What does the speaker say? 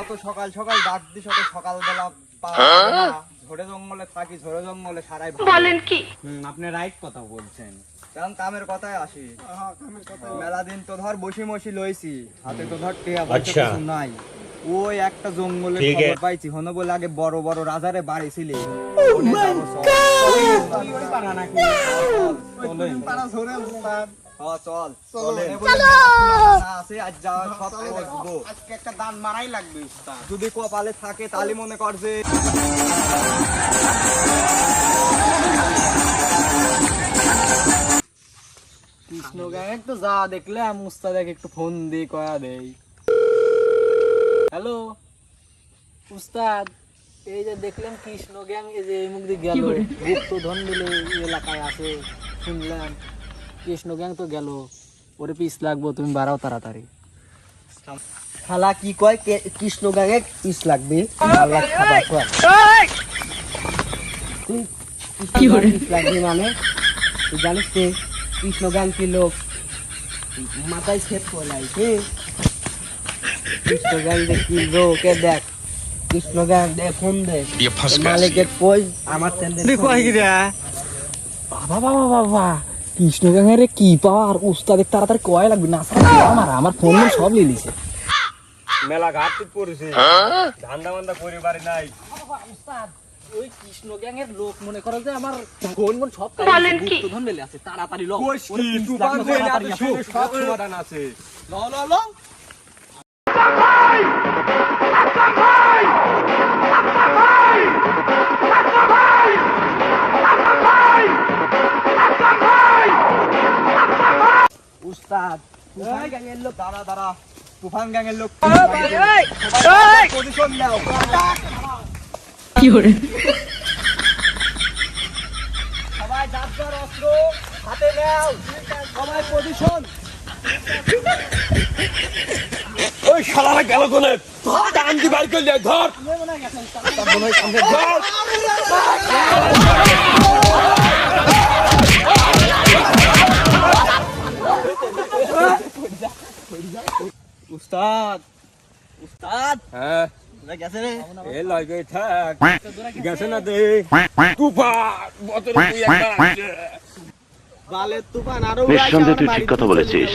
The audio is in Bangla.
অত সকাল সকাল ডাক দিস অত সকালবেলা পাওয়া যাবে না। ঝোড়ে জঙ্গলে থাকি ঝোড়ে জঙ্গলে সারাই বলেন কি? আপনি রাইট কথা বলছেন। কারণ কামের কথায় আসি। মেলা দিন তো ধর বসি মসি লইছি হাতে তো ধর টেয়া পয়সা নাই। ওই একটা জঙ্গলে খবর পাইছি হনো বলে আগে বড় বড় রাজারে বাড়ি ছিলি যাব চল। হ্যাঁ, চল। চলেন। না, আছে, আজ যাওয়ার সব বসবো। আজকে একটা দান মারাই লাগবে যদি কপালে থাকে তাহলে মনে কর যে কৃষ্ণ গ্যাং একটু যা দেখলে আমি উস্তাদ একটু ফোন দিয়ে কয়া দেই। হ্যালো? উস্তাদ এই যে দেখলেন কৃষ্ণ গ্যাং এই যে এই মুখ দিয়ে গেল। গুপ্ত ধন দিলে এলাকায় আছে শুনলাম কৃষ্ণ গ্যাং তো গেল। ওরে পিস লাগবো তুমি বাড়াও তাড়াতাড়ি। শালা কি কয়? কৃষ্ণ গাঙে পিস লাগবে। তুই লাগবে মানে? তুই জানিস তে কৃষ্ণ গান কি লোক? মাথায় সেট করে লাইছে কৃষ্ণ গান দে কি লোকে? দেখ কৃষ্ণ গান দে ফোন দে। মালিকের কই? আমার বাবা বাবা বাবা। কৃষ্ণ গ্যাংয়ের কি পাওয়ার উস্তাদের তাড়াতাড়ি কয় লাগবে? না আমার আমার ফোন সব লিলিছে মেলা ঘাটতি পড়েছে। ধান্দা মান্দা করে বাড়ি নাই। ওই কৃষ্ণ গ্যাং এর লোক মনে করো যে আমার ফোন ফোন সব বলেন কি? ধন মেলে আছে তাড়াতাড়ি লোক সব সমাধান আছে। ল ল ল উস্তাদ তুফান গ্যাংয়ের লোক দাঁড়া দাঁড়া তুফান গ্যাংয়ের লোক পজিশন নাও সবাই যার যার অস্ত্র হাতে নাও সবাই পজিশন ওই শালারা গেল কোনে ধর ডান দি বার করলে ধর ধর উস্তাদ। উস্তাদ। হ্যাঁ। গেছে রে। এ লাগে থাক। গেছে না দে। তুফা বতরে তুই একবার আসছে। বালের তুফান আরও নিঃসন্দেহে তুই ঠিক কথা বলেছিস।